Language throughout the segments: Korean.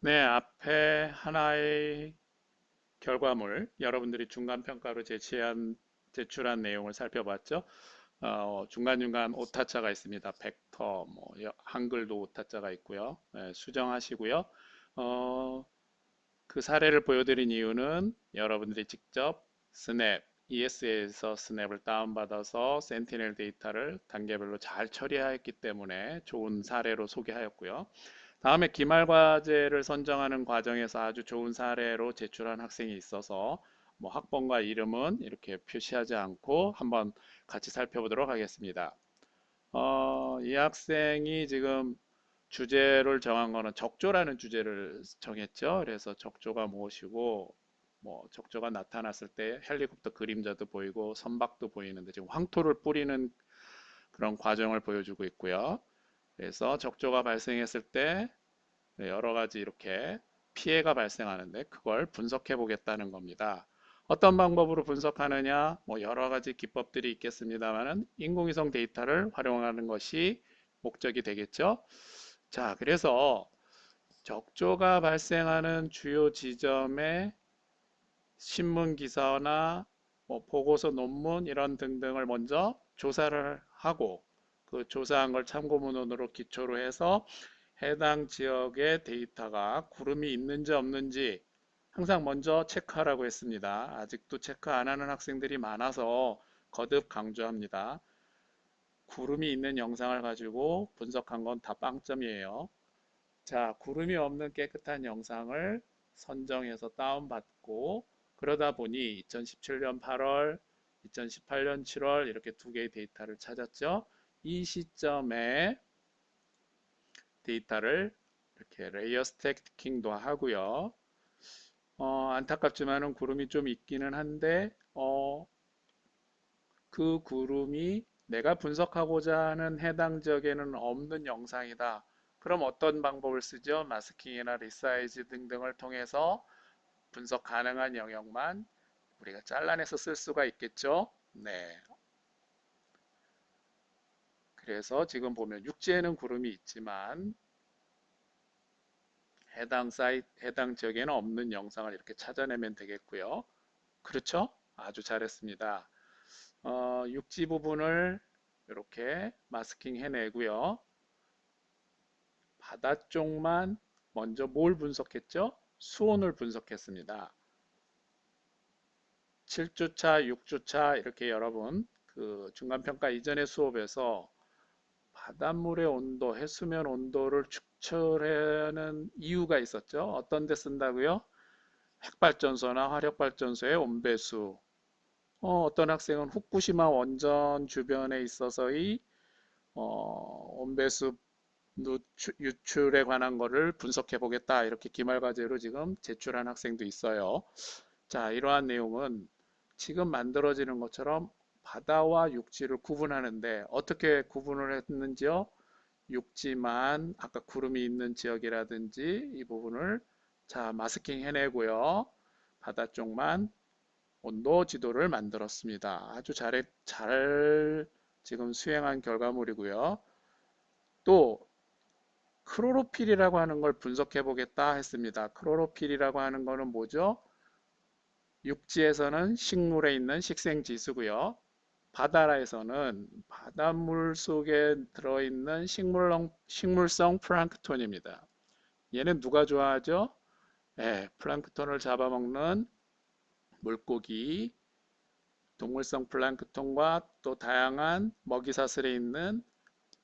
네, 앞에 하나의 결과물, 여러분들이 중간평가로 제시한, 제출한 내용을 살펴봤죠. 어, 중간중간 오타자가 있습니다. 벡터, 뭐, 여- 한글도 오타자가 있고요. 네, 수정하시고요. 어, 그 사례를 보여드린 이유는 여러분들이 직접 스냅, ES에서 스냅을 다운받아서 센티넬 데이터를 단계별로 잘 처리하였기 때문에 좋은 사례로 소개하였고요. 다음에 기말 과제를 선정하는 과정에서 아주 좋은 사례로 제출한 학생이 있어서 뭐 학번과 이름은 이렇게 표시하지 않고 한번 같이 살펴보도록 하겠습니다. 어, 이 학생이 지금 주제를 정한 거는 적조라는 주제를 정했죠. 그래서 적조가 무엇이고 뭐 적조가 나타났을 때 헬리콥터 그림자도 보이고 선박도 보이는데 지금 황토를 뿌리는 그런 과정을 보여주고 있고요. 그래서 적조가 발생했을 때 여러 가지 이렇게 피해가 발생하는데 그걸 분석해 보겠다는 겁니다. 어떤 방법으로 분석하느냐? 뭐 여러 가지 기법들이 있겠습니다만은 인공위성 데이터를 활용하는 것이 목적이 되겠죠. 자, 그래서 적조가 발생하는 주요 지점에 신문 기사나 뭐 보고서 논문 이런 등등을 먼저 조사를 하고 그 조사한 걸 참고문헌으로 기초로 해서 해당 지역의 데이터가 구름이 있는지 없는지 항상 먼저 체크하라고 했습니다. 아직도 체크 안 하는 학생들이 많아서 거듭 강조합니다. 구름이 있는 영상을 가지고 분석한 건 다 빵점이에요. 자, 구름이 없는 깨끗한 영상을 선정해서 다운받고 그러다 보니 2017년 8월, 2018년 7월 이렇게 두 개의 데이터를 찾았죠. 이 시점에 데이터를 이렇게 레이어 스태킹도 하고요. 어, 안타깝지만은 구름이 좀 있기는 한데 어, 그 구름이 내가 분석하고자 하는 해당 지역에는 없는 영상이다. 그럼 어떤 방법을 쓰죠? 마스킹이나 리사이즈 등등을 통해서 분석 가능한 영역만 우리가 잘라내서 쓸 수가 있겠죠? 네. 그래서 지금 보면 육지에는 구름이 있지만 해당 사이트, 해당 지역에는 없는 영상을 이렇게 찾아내면 되겠고요. 그렇죠? 아주 잘했습니다. 어, 육지 부분을 이렇게 마스킹 해내고요. 바다 쪽만 먼저 뭘 분석했죠? 수온을 분석했습니다. 7주차, 6주차 이렇게 여러분 그 중간평가 이전의 수업에서 바닷물의 온도, 해수면 온도를 측정하는 이유가 있었죠. 어떤 데 쓴다고요? 핵발전소나 화력발전소의 온배수. 어, 떤 학생은 후쿠시마 원전 주변에 있어서의 어, 온배수 누출, 유출 에 관한 거를 분석해 보겠다. 이렇게 기말 과제로 지금 제출한 학생도 있어요. 자, 이러한 내용은 지금 만들어지는 것처럼 바다와 육지를 구분하는데 어떻게 구분을 했는지요? 육지만 아까 구름이 있는 지역이라든지 이 부분을 자 마스킹 해내고요. 바다 쪽만 온도 지도를 만들었습니다. 아주 잘, 잘 지금 수행한 결과물이고요. 또 크로로필이라고 하는 걸 분석해 보겠다 했습니다. 크로로필이라고 하는 거는 뭐죠? 육지에서는 식물에 있는 식생 지수고요. 바다라에서는 바닷물 속에 들어있는 식물성, 식물성 플랑크톤입니다. 얘는 누가 좋아하죠? 네, 플랑크톤을 잡아먹는 물고기, 동물성 플랑크톤과 또 다양한 먹이사슬에 있는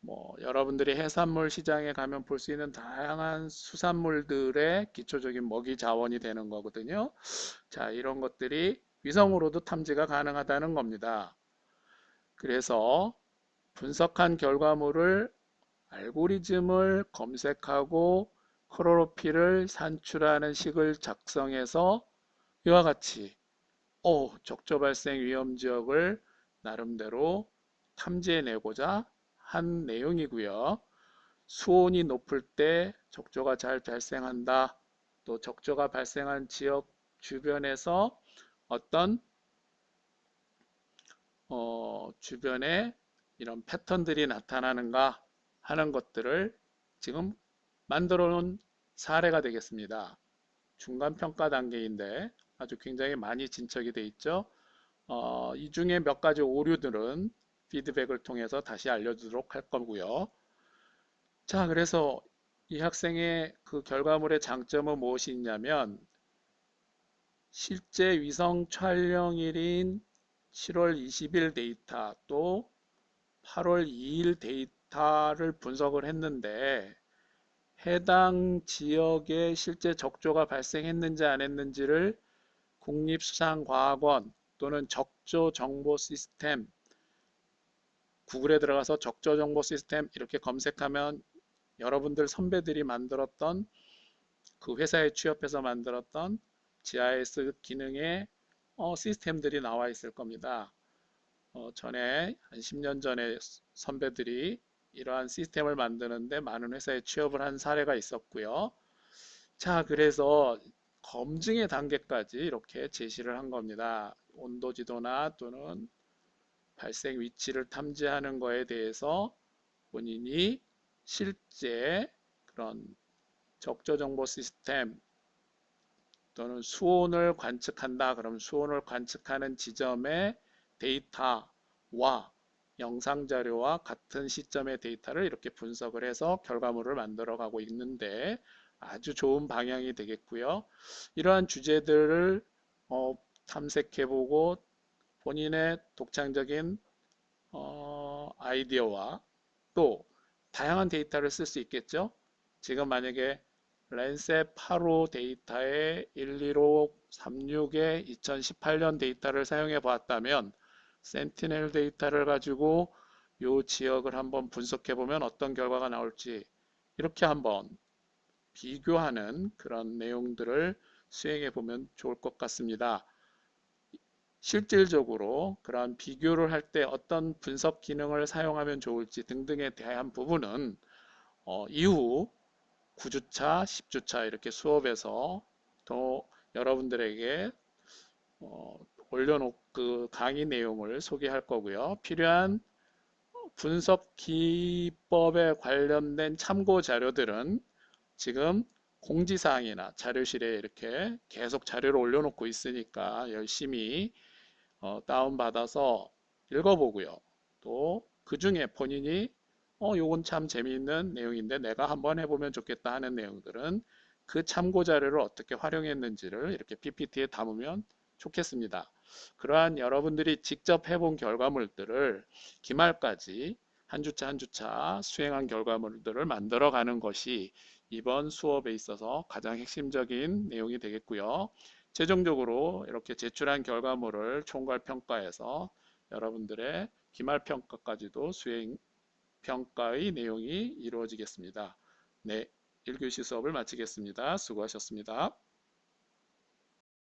뭐 여러분들이 해산물 시장에 가면 볼 수 있는 다양한 수산물들의 기초적인 먹이 자원이 되는 거거든요. 자, 이런 것들이 위성으로도 탐지가 가능하다는 겁니다. 그래서 분석한 결과물을 알고리즘을 검색하고 크로로필을 산출하는 식을 작성해서 이와 같이 오, 적조 발생 위험 지역을 나름대로 탐지해내고자 한 내용이고요. 수온이 높을 때 적조가 잘 발생한다. 또 적조가 발생한 지역 주변에서 어떤 어, 주변에 이런 패턴들이 나타나는가 하는 것들을 지금 만들어 놓은 사례가 되겠습니다. 중간평가 단계인데 아주 굉장히 많이 진척이 돼 있죠. 어, 이 중에 몇 가지 오류들은 피드백을 통해서 다시 알려주도록 할 거고요. 자, 그래서 이 학생의 그 결과물의 장점은 무엇이 있냐면 실제 위성 촬영일인 7월 20일 데이터 또 8월 2일 데이터를 분석을 했는데 해당 지역에 실제 적조가 발생했는지 안 했는지를 국립수산과학원 또는 적조 정보 시스템 구글에 들어가서 적조 정보 시스템 이렇게 검색하면 여러분들 선배들이 만들었던 그 회사에 취업해서 만들었던 GIS 기능의 어, 시스템들이 나와 있을 겁니다. 어, 전에 한 10년 전에 선배들이 이러한 시스템을 만드는데 많은 회사에 취업을 한 사례가 있었고요. 자, 그래서 검증의 단계까지 이렇게 제시를 한 겁니다. 온도 지도나 또는 발생 위치를 탐지하는 거에 대해서 본인이 실제 그런 적조 정보 시스템 또는 수온을 관측한다. 그럼 수온을 관측하는 지점의 데이터와 영상 자료와 같은 시점의 데이터를 이렇게 분석을 해서 결과물을 만들어 가고 있는데 아주 좋은 방향이 되겠고요. 이러한 주제들을 어, 탐색해 보고 본인의 독창적인 어, 아이디어와 또 다양한 데이터를 쓸 수 있겠죠. 지금 만약에 랜셋 8호 데이터의 11536의 2018년 데이터를 사용해 보았다면 센티넬 데이터를 가지고 이 지역을 한번 분석해 보면 어떤 결과가 나올지 이렇게 한번 비교하는 그런 내용들을 수행해 보면 좋을 것 같습니다. 실질적으로 그러한 비교를 할 때 어떤 분석 기능을 사용하면 좋을지 등등에 대한 부분은 어, 이후 9주차, 10주차 이렇게 수업에서 또 여러분들에게 어, 올려놓 그 강의 내용을 소개할 거고요. 필요한 분석 기법에 관련된 참고 자료들은 지금 공지사항이나 자료실에 이렇게 계속 자료를 올려놓고 있으니까 열심히 어, 다운받아서 읽어보고요. 또 그 중에 본인이 어, 요건 참 재미있는 내용인데 내가 한번 해보면 좋겠다 하는 내용들은 그 참고 자료를 어떻게 활용했는지를 이렇게 PPT에 담으면 좋겠습니다. 그러한 여러분들이 직접 해본 결과물들을 기말까지 한 주차 한 주차 수행한 결과물들을 만들어 가는 것이 이번 수업에 있어서 가장 핵심적인 내용이 되겠고요. 최종적으로 이렇게 제출한 결과물을 총괄 평가해서 여러분들의 기말 평가까지도 수행 평가의 내용이 이루어지겠습니다. 네, 1교시 수업을 마치겠습니다. 수고하셨습니다.